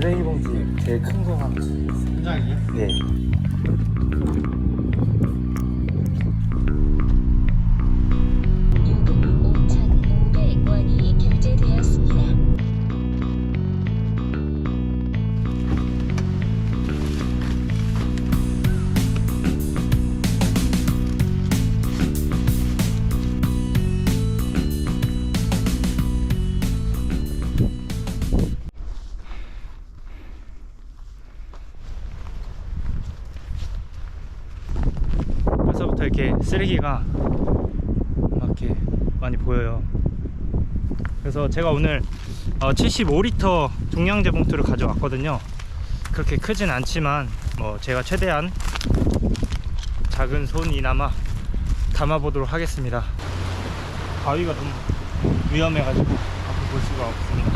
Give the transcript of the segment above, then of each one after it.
쓰레기 봉지 제일 큰 거 하나 장이요? 네. 벌써부터 이렇게 쓰레기가 막 이렇게 많이 보여요. 그래서 제가 오늘 75리터 종량제 봉투를 가져왔거든요. 그렇게 크진 않지만 뭐 제가 최대한 작은 손이나마 담아보도록 하겠습니다. 바위가 너무 위험해가지고 앞을 볼 수가 없습니다.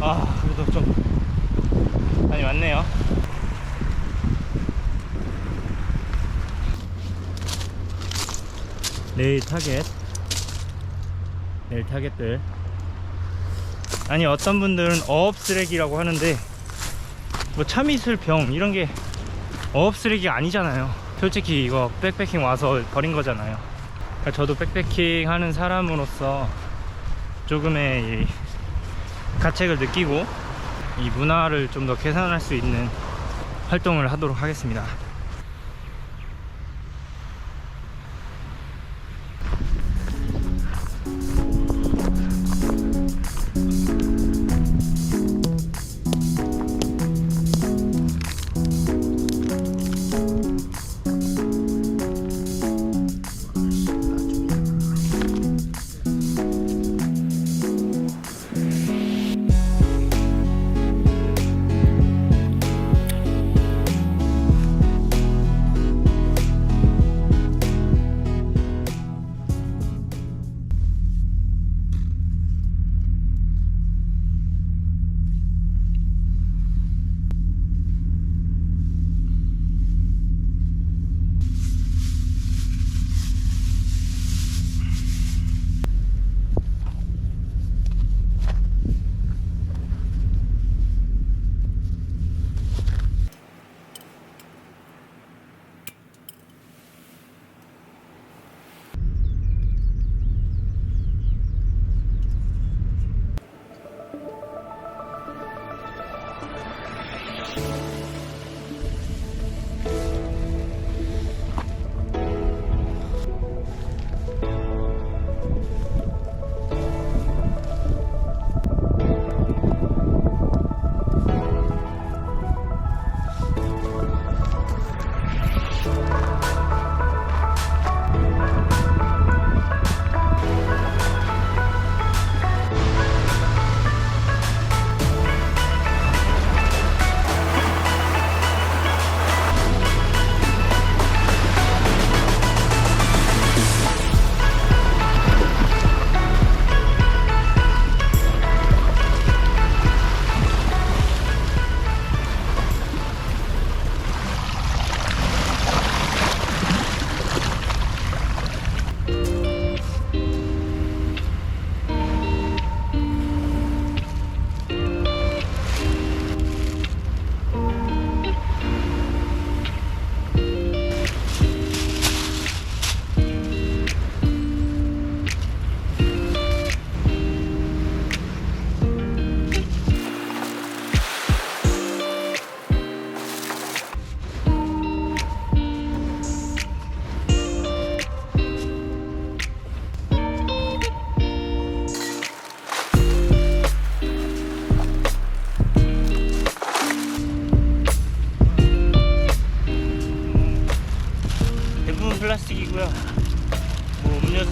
아 그래도 좀 많이 왔네요. 내일 타겟. 내일 타겟들. 아니 어떤 분들은 어업 쓰레기라고 하는데 뭐 참이슬 병 이런 게 어업 쓰레기가 아니잖아요. 솔직히 이거 백패킹 와서 버린 거잖아요. 그러니까 저도 백패킹 하는 사람으로서 조금의 이 가책을 느끼고 이 문화를 좀 더 개선할 수 있는 활동을 하도록 하겠습니다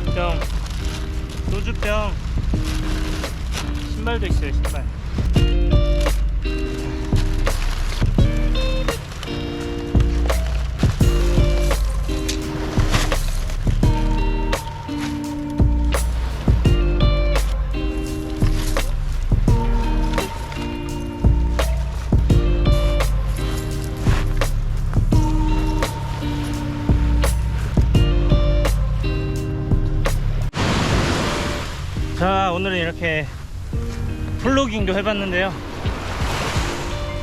병, 소주병, 신발도 있어요. 신발. 자 오늘은 이렇게 플로깅도 해봤는데요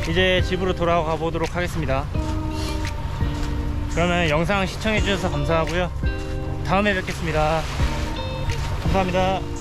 이제 집으로 돌아가 보도록 하겠습니다. 그러면 영상 시청해 주셔서 감사하고요. 다음에 뵙겠습니다. 감사합니다.